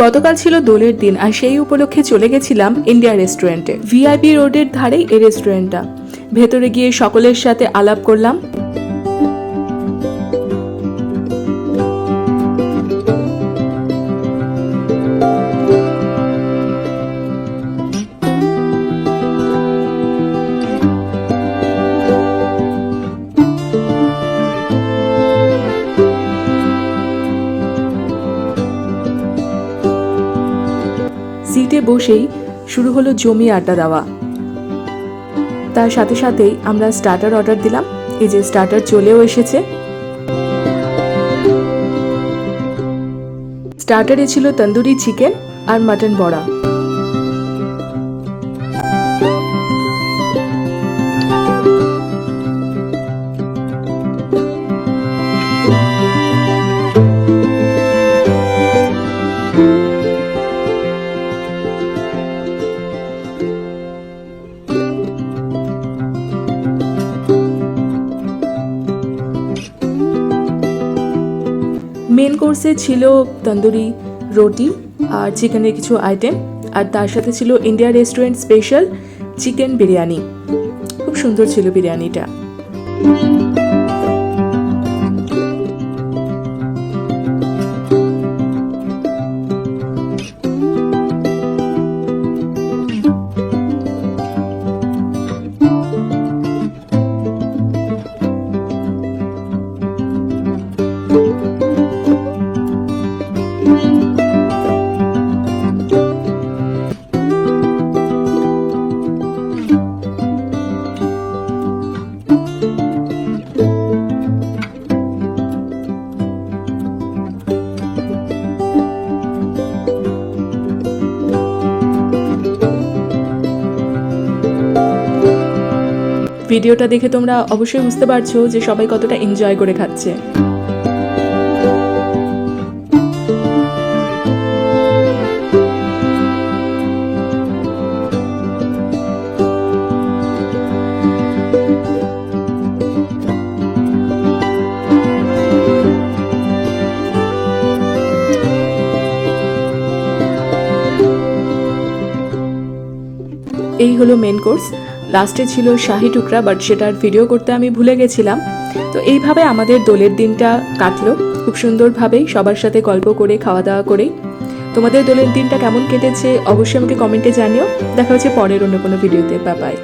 গতকাল ছিল দোলের দিন, আর সেই উপলক্ষে চলে গেছিলাম ইন্ডিয়া রেস্টুরেন্টে। ভিআইপি রোডের ধারেই এই রেস্টুরেন্টটা। ভেতরে গিয়ে সকলের সাথে আলাপ করলাম। সিটে বসেই শুরু হলো জমি আড্ডা দেওয়া। তার সাথে সাথেই আমরা স্টার্টার অর্ডার দিলাম। এই যে স্টার্টার চলেও এসেছে। স্টার্টারে ছিল তন্দুরি চিকেন আর মাটন বড়া। মেন কোর্সে ছিল তন্দুরি রুটি আর চিকেনের কিছু আইটেম আর তার সাথে ছিল India restaurant special chicken biryani. খুব সুন্দর ছিল বিরিয়ানিটা। ভিডিওটা দেখে তোমরা অবশ্যই বুঝতে পারছ যে সবাই কতটা এনজয় করে খাচ্ছে। এই হলো মেন কোর্স লাস্টে ছিল শাহি টুকরা বাট সেটার ভিডিও করতে আমি ভুলে গেছিলাম। তো এইভাবে আমাদের দোলের দিনটা কাটলো। খুব সুন্দরভাবেই সবার সাথে গল্প করে খাওয়া দাওয়া করে তোমাদের দোলের দিনটা কেমন কেটেছে? অবশ্যই আমাকে কমেন্টে জানিও। দেখা হচ্ছে পরের অন্য কোনো ভিডিওতে বাবাই